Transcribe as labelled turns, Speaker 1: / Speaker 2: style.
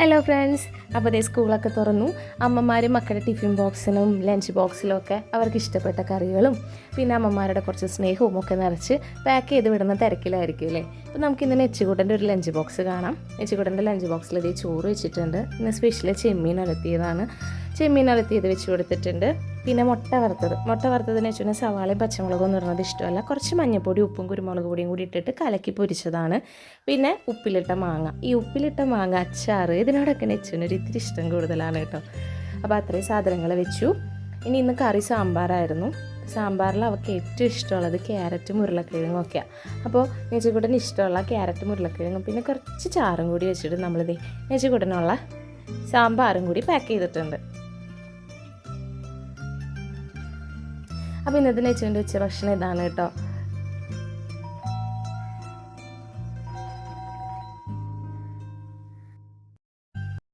Speaker 1: Hello friends അപ്പോൾ അതേ സ്കൂളൊക്കെ തുറന്നു. അമ്മമാർ മക്കളുടെ ടിഫിൻ ബോക്സിനും ലഞ്ച് ബോക്സിലും ഒക്കെ അവർക്ക് ഇഷ്ടപ്പെട്ട കറികളും പിന്നെ അമ്മമാരുടെ കുറച്ച് സ്നേഹവും ഒക്കെ നിറച്ച് പാക്ക് ചെയ്ത് വിടുന്ന തിരക്കിലായിരിക്കും അല്ലേ? അപ്പോൾ നമുക്ക് ഇന്നലെ നെച്ചുകൂട്ടന്റെ ഒരു ലഞ്ച് ബോക്സ് കാണാം. എച്ചുകൂട്ടന്റെ ലഞ്ച് ബോക്സിൽ ഇതേ ചോറ് വെച്ചിട്ടുണ്ട്. ഇന്ന് സ്പെഷ്യൽ ചെമ്മീൻ അലത്തിയതാണ്. ചെമ്മീൻ അലത്തിയത് വെച്ച് കൊടുത്തിട്ടുണ്ട്. പിന്നെ മുട്ട വറുത്തത്. മുട്ട വറുത്തതിന് വെച്ചാൽ സവാളയും പച്ചമുളകും എന്ന് പറയുന്നത് ഇഷ്ടമല്ല. കുറച്ച് മഞ്ഞൾപ്പൊടി ഉപ്പും കുരുമുളക് പൊടിയും കൂടി ഇട്ടിട്ട് കലക്കി പൊരിച്ചതാണ്. പിന്നെ ഉപ്പിലിട്ട മാങ്ങ. ഈ ഉപ്പിലിട്ട മാങ്ങ അച്ചാറ് ഇതിനോടൊക്കെ നെച്ചുവിന് ഒരു ഇത്തിരി ഇഷ്ടം കൂടുതലാണ് കേട്ടോ. അപ്പോൾ അത്രയും സാധനങ്ങൾ വെച്ചു. ഇനി ഇന്ന് കറി സാമ്പാറായിരുന്നു. സാമ്പാറിൽ അവൾക്ക് ഏറ്റവും ഇഷ്ടമുള്ളത് ക്യാരറ്റും ഉരുളക്കിഴങ്ങും ഒക്കെയാണ് അപ്പോൾ നെച്ചുകൂട്ടന് ഇഷ്ടമുള്ള ക്യാരറ്റും ഉരുളക്കിഴങ്ങും പിന്നെ കുറച്ച് ചാറും കൂടി വെച്ചിട്ട് നമ്മളിത് നെച്ചുകൂട്ടനുള്ള സാമ്പാറും കൂടി പാക്ക് ചെയ്തിട്ടുണ്ട്. അപ്പോൾ ഇന്നത്തെ വെച്ച ഭക്ഷണം ഇതാണ് കേട്ടോ.